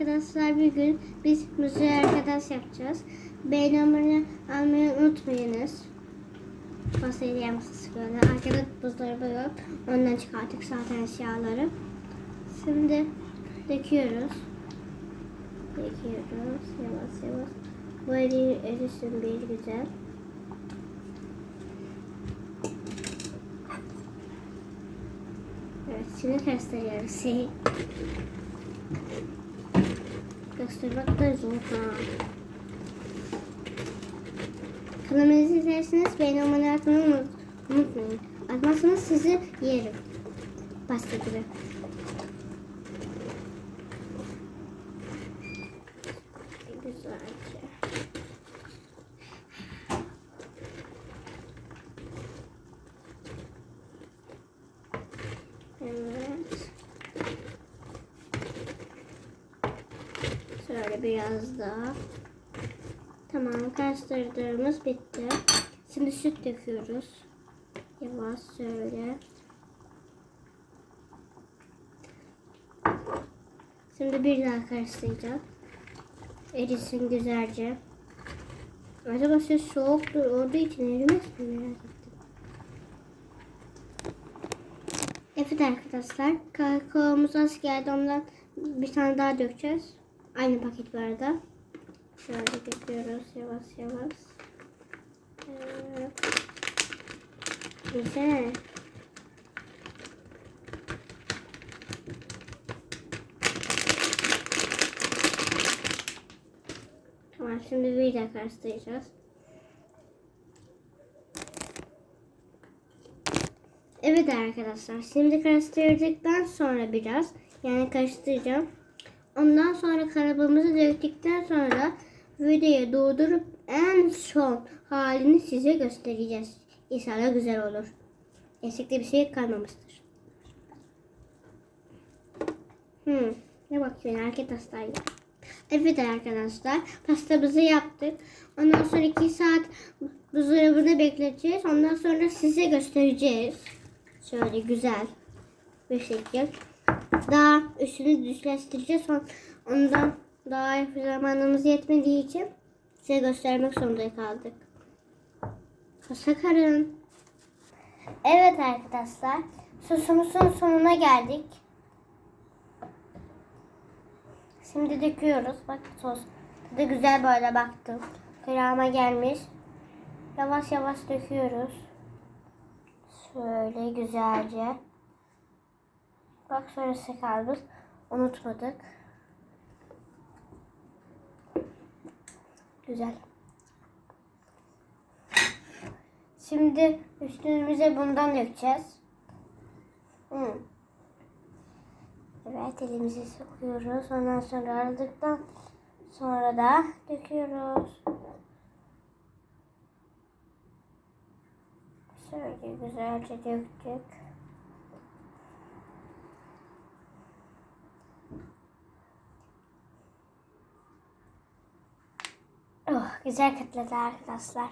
arkadaşlar bir gün biz müziği arkadaş yapacağız. Beğeni almayı unutmayınız. Fasulye masası böyle. Arkada buzdolabı yok. Ondan çıkarttık zaten eşyaları. Şimdi döküyoruz. Döküyoruz. Yavaş yavaş. Eri, erisin bir güzel. Evet şimdi gösteriyoruz Göstermek da zor ha. Kanalımızı izlerseniz beğeni olmayı atmayı unut- unutmayın. Atmazsanız sizi yerim. Pasta gibi. Güzelce. Evet. Şöyle biraz daha. Tamam karıştırdığımız bitti. Şimdi süt döküyoruz. Yavaş şöyle. Şimdi bir daha karıştıracağım. Erisin güzelce. Acaba süt soğuktur olduğu için erimez mi merak. Evet arkadaşlar kakaomuz az geldi ondan bir tane daha dökeceğiz. Aynı paket var da. Şöyle döküyoruz yavaş yavaş. Evet. Güzel. Tamam şimdi bir daha karıştıracağız. Evet arkadaşlar şimdi karıştırdıktan sonra biraz yani karıştıracağım. Ondan sonra karabımızı döktükten sonra videoyu durdurup en son halini size göstereceğiz. İnşallah güzel olur. Eksikte bir şey kalmamıştır. Hmm, ne bakıyorsun arkadaşlar ya. Evet arkadaşlar pastamızı yaptık. Ondan sonra 2 saat buzdolabında bekleteceğiz. Ondan sonra size göstereceğiz. Şöyle güzel bir şekil. Daha üstünü düzleştireceğiz. Ondan daha zamanımız yetmediği için size göstermek zorunda kaldık. Sakarın. Evet arkadaşlar. Sosumuzun sonuna geldik. Şimdi döküyoruz. Bak sos. Tadı güzel böyle baktım. Kıvama gelmiş. Yavaş yavaş döküyoruz. Şöyle güzelce. Bak şöyle sakalımız. Unutmadık. Güzel. Şimdi üstümüze bundan dökeceğiz. Hmm. Evet elimizi sokuyoruz. Ondan sonra aradıktan sonra da döküyoruz. Şöyle güzelce döktük. Oh, güzel katladı arkadaşlar.